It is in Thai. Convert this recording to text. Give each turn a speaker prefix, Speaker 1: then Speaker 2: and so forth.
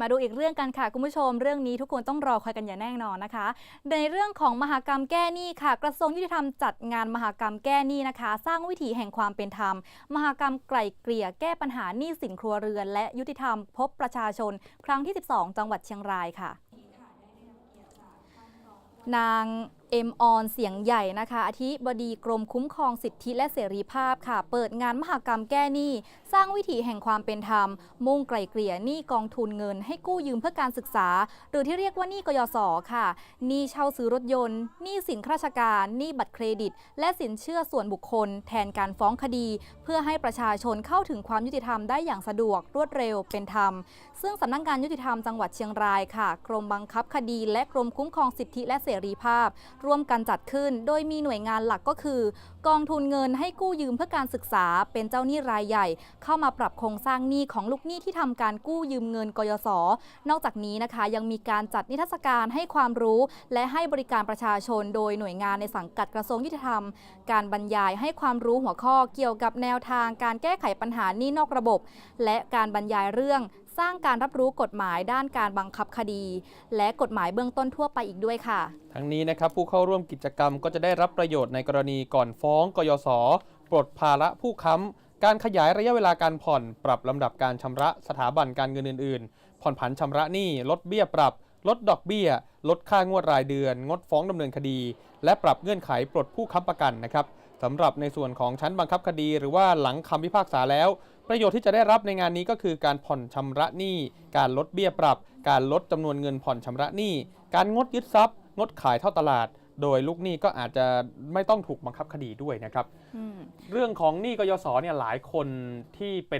Speaker 1: มาดูอีกเรื่องกันค่ะคุณผู้ชม เรื่องนี้ทุกคนต้องรอคอยกันอย่างแน่นอนนะคะ ในเรื่องของมหากรรมแก้หนี้ค่ะ กระทรวงยุติธรรมจัดงานมหากรรมแก้หนี้นะคะ สร้างวิถีแห่งความเป็นธรรม มหากรรมไกล่เกลี่ยแก้ปัญหาหนี้สินครัวเรือน และยุติธรรมพบประชาชน ครั้งที่ 12 จังหวัดเชียงรายค่ะ นาง เอ็มออนเสียงใหญ่นะคะอธิบดีกรมคุ้มครองสิทธิและเสรีภาพค่ะ เปิดงานมหกรรมแก้หนี้ สร้างวิถีแห่งความเป็นธรรม มุ่งไกลเกลี่ยหนี้กองทุนเงิน ให้กู้ยืมเพื่อการศึกษา หรือที่เรียกว่าหนี้กยศค่ะหนี้เช่าซื้อรถยนต์หนี้สินข้าราชการหนี้บัตรเครดิต และสินเชื่อส่วนบุคคล แทนการฟ้องคดี เพื่อให้ประชาชนเข้าถึงความยุติธรรมได้อย่างสะดวกรวดเร็วเป็นธรรม ซึ่งสำนักงานยุติธรรมจังหวัดเชียงรายค่ะ กรมบังคับคดี และกรมคุ้มครองสิทธิและเสรีภาพร่วมกันจัดขึ้น โดยมีหน่วยงานหลักก็คือ กองทุนเงินให้กู้ยืมเพื่อการศึกษาเป็นเจ้าหนี้รายใหญ่ เข้ามาปรับโครงสร้างหนี้ของลูกหนี้ที่ทำการกู้ยืมเงินกยศนอกจากนี้นะคะยังมีการจัดนิทรรศการให้ความรู้ และให้บริการประชาชน โดยหน่วยงานในสังกัดกระทรวงยุติธรรม การบรรยายให้ความรู้หัวข้อเกี่ยวกับแนวทางการแก้ไขปัญหาหนี้นอกระบบ และการบรรยายเรื่องสร้างการรับรู้กฎหมายด้านการบังคับคดี และกฎหมายเบื้องต้นทั่วไปอีกด้วยค่ะ
Speaker 2: ทั้งนี้นะครับผู้เข้าร่วมกิจกรรมก็จะได้รับประโยชน์ในกรณีก่อนฟ้องกยศปลดภาระผู้ค้ำการขยายระยะเวลาการผ่อน ปรับลำดับการชำระสถาบันการเงินอื่น ๆ ผ่อนผันชำระหนี้ลดเบี้ยปรับ ลดดอกเบี้ย ลดค่างวดรายเดือน งดฟ้องดำเนินคดี และปรับเงื่อนไขปลดผู้ค้ำประกันนะครับสำหรับในส่วนของชั้นบังคับคดี หรือว่าหลังคำพิพากษาแล้ว ประโยชน์ที่จะได้รับในงานนี้ก็คือการผ่อนชำระหนี้ การลดเบี้ยปรับ การลดจำนวนเงินผ่อนชำระหนี้ การงดยึดทรัพย์ งดขายเท่าตลาด โดยลูกหนี้ก็อาจจะไม่ต้องถูกบังคับคดีด้วยนะครับ
Speaker 1: อืม
Speaker 2: เรื่องของหนี้กยศเนี่ยหลายคนที่เป็น